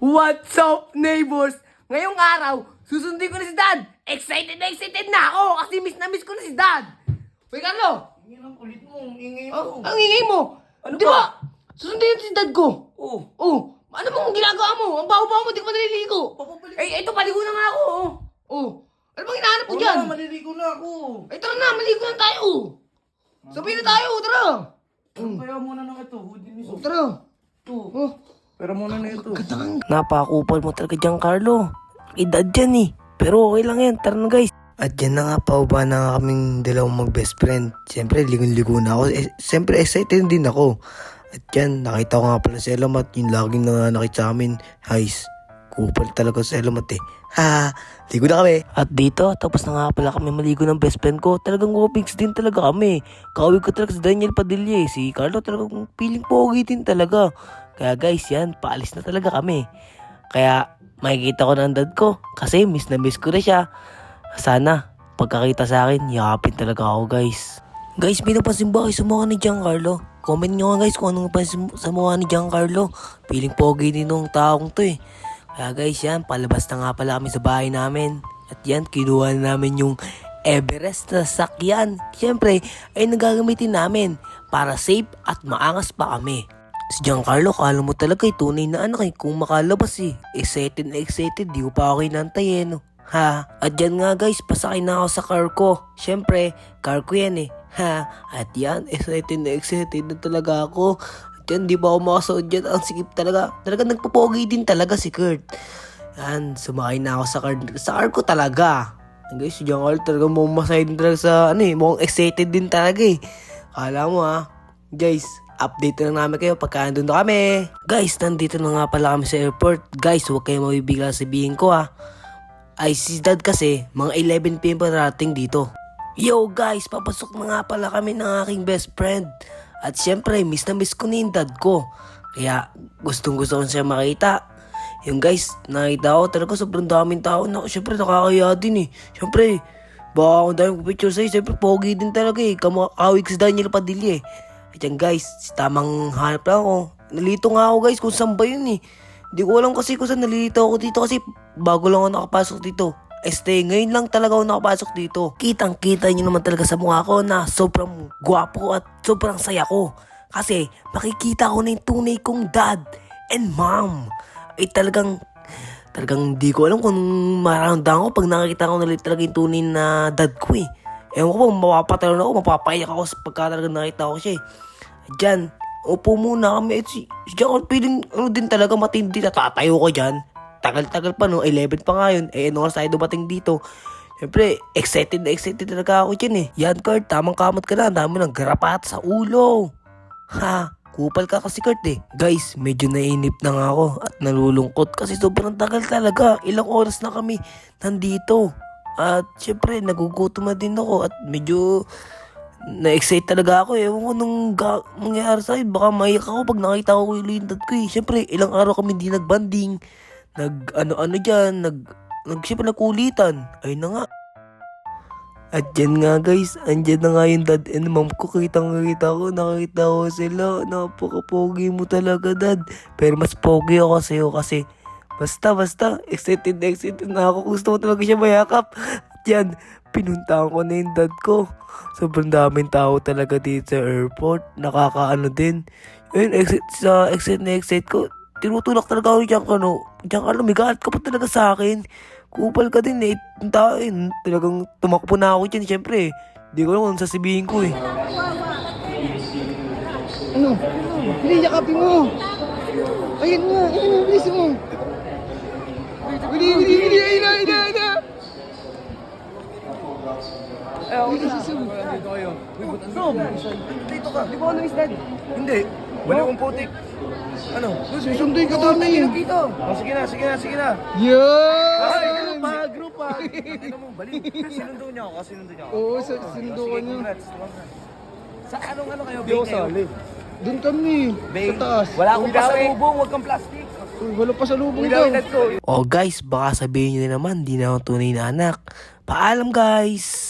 What's up, neighbors? Ngayong araw, susundin ko na si Dad. Excited na excited na ako kasi miss na miss ko na si Dad. Uy, Carlo! Ingay ng kulit mo, ingay Oh, mo. ang ingay mo! Ano Di ba? Susundin si Dad ko. Oh, Oh, ano bang ginagawa mo? Ang baho-baho mo, di ko pa naliligo. papabalik. Eh, ito, paligo na nga ako. Oh. oh. Ano bang hinahanap mo Oo dyan? na, maliligo na ako. Eh, tara na, maligo na tayo. Sabihin na tayo, tara. Kaya muna ng ito, hoodie ni Oh, tara. Ito. Oh. Pero muna na ito. Napakupal mo talaga dyan, Carlo. Edad dyan eh. Pero okay lang yan. Tara na guys. At yan na nga pa, ba na nga kaming dalawang mag-best friend. Siyempre, ligon-ligo na ako. Eh, Siyempre, excited din ako. At yan, nakita ko nga pala si Elamat, yung laging nanganakit sa amin. Guys, kupal talaga si Elamat eh. Ha, ligo na kami. At dito, tapos na nga pala kami maligo ng best friend ko. Talagang wopings din talaga kami. Kawig ko talaga si Daniel Padilla eh. Si Carlo talagang feeling pogi din talaga. Kaya guys, yan, paalis na talaga kami. Kaya makikita ko ng dad ko kasi miss na miss ko na siya. Sana pagkakita sa akin, yakapin talaga ako guys. Guys, may napansin ba kayo sa mukha ni Giancarlo? Comment nyo nga guys kung anong napansin sa mukha ni Giancarlo. Feeling pogi din nung taong to eh. Kaya guys yan, palabas na nga pala kami sa bahay namin. At yan, kinuha na namin yung Everest na sakyan. Siyempre, ay nagagamitin namin para safe at maangas pa kami. Si Giancarlo, kala mo talaga eh, tunay na anak eh, kung makalabas eh. Excited na excited, di ko pa ako inantay eh, no. Ha? At yan nga guys, pasakay na ako sa car ko. Siyempre, car ko yan eh. Ha? At yan, excited na excited na talaga ako. Yan, di ba ako makasuot dyan? Ang sikip talaga. Talaga nagpupogi din talaga si Kurt. Yan, sumakay na ako sa car. Sa car ko talaga. Yan, Guys, si Giancarlo talaga mukhang masaya din talaga sa ano eh. Mukhang excited din talaga eh. Kala mo ha. Guys, update na namin kayo pagka nandun na kami. Guys, nandito na nga pala kami sa airport. Guys, huwag kayo mabibigla sabihin ko ha. Ay, si dad kasi, mga 11pm pa narating dito. Yo guys, papasok na nga pala kami ng aking best friend. At syempre, miss na miss ko yung dad ko. Kaya, gustong gusto ko siya makita. Yung guys, nakita ko talaga sobrang daming tao na syempre nakakaya din eh. Syempre, baka kung dahil picture sa'yo, syempre pogi din talaga eh. Kamakawig si Daniel Padilla eh. At yan guys, tamang hanap lang ako. Nalito nga ako guys kung saan ba yun eh. Hindi ko alam kasi kung saan nalilito ako dito kasi bago lang ako nakapasok dito. Este, ngayon lang talaga ako nakapasok dito. Kitang kita nyo naman talaga sa mukha ko na sobrang gwapo at sobrang saya ko. Kasi makikita ko na yung tunay kong dad and mom. Ay talagang, talagang di ko alam kung mararamdaman ko pag nakakita ko na talaga yung tunay na dad ko eh. Ewan ko ba, mapapatalon ako, mapapaiyak ako pagka talaga nakita ko siya eh. Diyan, upo muna kami. Jackal, feeling, ano din talaga matindi na tatayo ko dyan. Tagal-tagal pa no, 11 pa nga yun. Eh, ano oras tayo dumating dito. Siyempre, excited na excited talaga ako dyan eh. Yan, Kurt, tamang kamot ka na. Dami ng garapat sa ulo. Ha, kupal ka kasi Kurt eh. Guys, medyo nainip na nga ako at nalulungkot kasi sobrang tagal talaga. Ilang oras na kami nandito. At syempre, nagugutom na din ako at medyo na-excite talaga ako eh. Ewan ko nung ga- mangyayari sa akin. Baka maiyak ako pag nakita ko yung lindad ko eh. Siyempre, ilang araw kami hindi nagbanding. Nag ano-ano dyan. Nag, nag siyempre nagkulitan. Ayun na nga. At yan nga guys, andyan na nga yung dad and mom ko. Kitang kita ko, nakita ko sila. Napaka-pogi mo talaga dad. Pero mas pogi ako sa'yo kasi basta basta excited excited na ako. Gusto mo talaga siya mayakap. Yan, pinuntahan ko na yung dad ko. Sobrang daming tao talaga dito sa airport. Nakakaano din. Yun, exit, sa exit na exit ko, tinutulak talaga ako dyan ano. Diyan ka lumigat ka pa talaga sa akin. Kupal ka din eh. Tao eh. Talagang tumakbo na ako dyan, syempre. Hindi ko alam kung sasabihin ko eh. Ano? Hindi, yakapin mo. Ayun nga, ayun nga, bilis mo. Bili, bili, bili, na, ayun na, ayun na. Eh, ako na. Dito kayo. Sob, dito ka. Di ba ako namiss dad? Hindi. Balik kong putik. Ano? Susunduin ka daw na yun. Dito. Oh, sige na, sige na, sige na. Yan! Group ha, group ha. Ano mo, balik. Sinundo niya ako, sinundo niya ako. Oo, sa niyo. Congrats, congrats. Sa anong ano kayo? Di ako kayo? sali. Doon kami, sa taas. Wala akong pasalubong, huwag kang plastic. Uy, wala pa sa lubong Uy, daw. Go. Oh guys, baka sabihin nyo na naman, di na ako tunay na anak. Paalam guys!